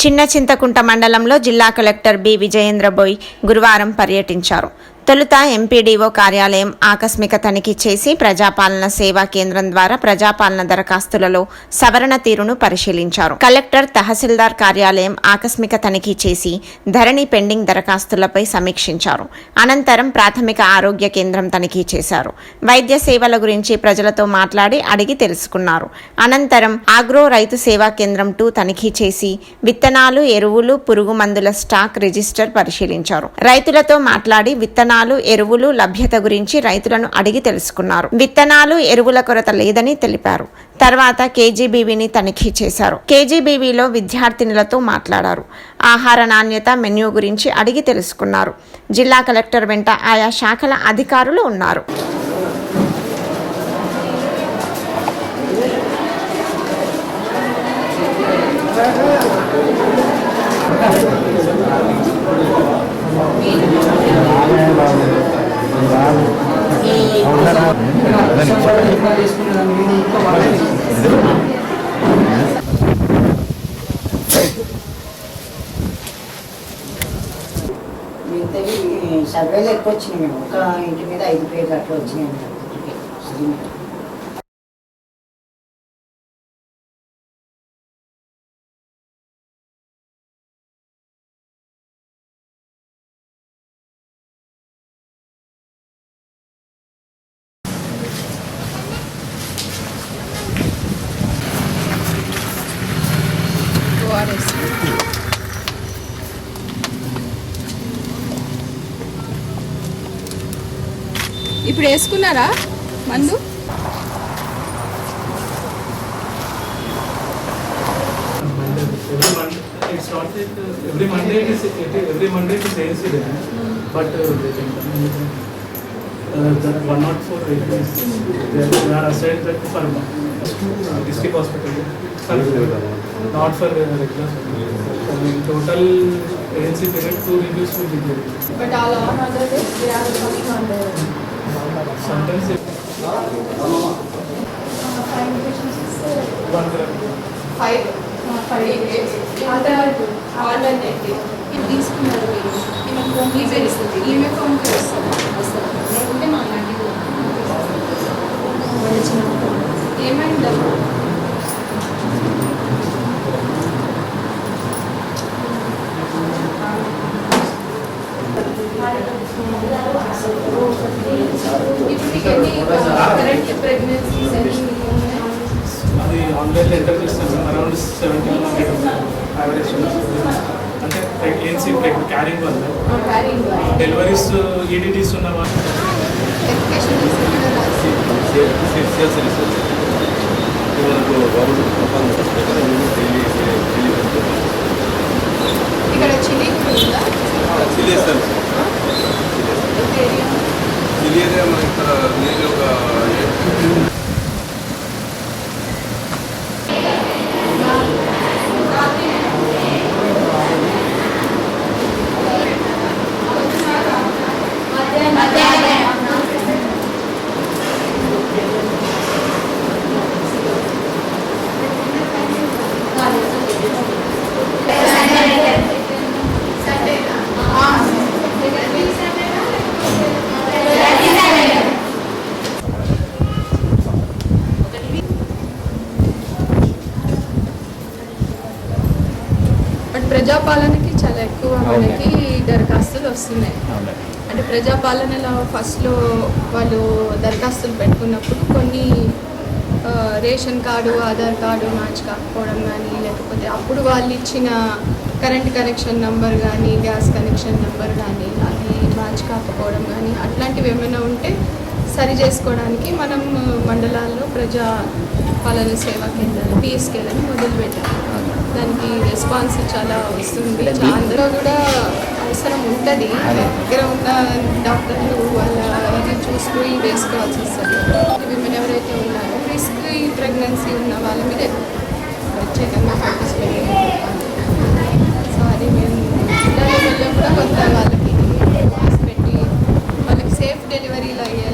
చిన్న చింతకుంట మండలంలో జిల్లా కలెక్టర్ బి. విజయేంద్రబోయ్ గురువారం పర్యటించారు. తొలుత ఎంపీడీఓ కార్యాలయం ఆకస్మిక తనిఖీ చేసి ప్రజాపాలన సేవా కేంద్రం ద్వారా ప్రజాపాలన దరఖాస్తులలో సవరణ తీరును పరిశీలించారు. కలెక్టర్ తహసీల్దార్ కార్యాలయం ఆకస్మిక తనిఖీ చేసి ధరణి పెండింగ్ దరఖాస్తులపై సమీక్షించారు. అనంతరం ప్రాథమిక ఆరోగ్య కేంద్రం తనిఖీ చేశారు. వైద్య సేవల గురించి ప్రజలతో మాట్లాడి అడిగి తెలుసుకున్నారు. అనంతరం ఆగ్రో రైతు సేవా కేంద్రం టూ తనిఖీ చేసి విత్తనాలు ఎరువులు పురుగు మందుల స్టాక్ రిజిస్టర్ పరిశీలించారు. రైతులతో మాట్లాడి విత్తనాలు ఎరువులు లభ్యత గురించి రైతులను అడిగి తెలుసుకున్నారు. విత్తనాలు ఎరువుల కొరత లేదని తెలిపారు. తర్వాత కేజీబీవీని తనిఖీ చేశారు. కేజీబీవీలో విద్యార్థినులతో మాట్లాడారు. ఆహార నాణ్యత మెన్యూ గురించి అడిగి తెలుసుకున్నారు. జిల్లా కలెక్టర్ వెంట ఆయా శాఖల అధికారులు ఉన్నారు. సర్వేలు ఎక్కువ వచ్చినాయి మేము. ఒక ఇంటి మీద ఐదు పేర్లు అట్లా వచ్చినాయి అన్నమాట. అది ఇప్పుడు వేసుకున్నారా మందు every Monday every Monday but that one not four is, they are- they are assigned that for uh, district hospital, for- not for uh, regular. So in total ANC period, two reviews will be there. But all on other days they are coming on the Sometimes it, one gram. Five five days alternative alternative ఇది తీసుకున్నారు మీరు ఈమె phone చేస్తుంది ఈమె phone చేస్తుంది అది ఆన్లైన్లో enter చేస్తాను అరౌండ్ హండ్రెడ్ యావరేజ్ అంటే ఏఎన్సీ క్యారింగ్ వల్ల డెలివరీస్ ఈడీటీస్ ఉన్న వాళ్ళు ఎడ్యుకేషన్ తీసుకున్నారా ఇక్కడ చిల్లీ కూడా ఉందా తెలియదు ఏరియా తెలియదే మన ఇక్కడ నేను ఒక బట్ ప్రజాపాలనకి చాలా ఎక్కువ మనకి దరఖాస్తులు వస్తున్నాయి. అంటే ప్రజాపాలనలో ఫస్ట్లో వాళ్ళు దరఖాస్తులు పెట్టుకున్నప్పుడు కొన్ని ration card Aadhaar card match కాకపోవడం కానీ లేకపోతే అప్పుడు వాళ్ళు ఇచ్చిన కరెంట్ కనెక్షన్ నెంబర్ కానీ గ్యాస్ కనెక్షన్ నెంబర్ కానీ అది మ్యాచ్ కాకపోవడం కానీ అట్లాంటివి ఏమైనా ఉంటే సరి చేసుకోవడానికి మనం మండలాల్లో ప్రజా పాలన సేవా కేంద్రాలు పిఎస్కేలను మొదలుపెట్టాము దానికి రెస్పాన్స్ చాలా వస్తుంది. అందులో కూడా అవసరం ఉంటుంది. దగ్గర ఉన్న డాక్టర్లు వాళ్ళ ఇది చూసుకుని వేసుకోవాల్సి వస్తుంది. విమెన్ ఎవరైతే ఉన్నారో రిస్క్ ప్రెగ్నెన్సీ ఉన్న వాళ్ళ మీద ప్రత్యేకంగా ఫోకస్ పెట్టాలి సో అది మేము జిల్లా లెవెల్లో కూడా కొంత వాళ్ళకి పెట్టి వాళ్ళకి సేఫ్ డెలివరీలు అయ్యేలాగా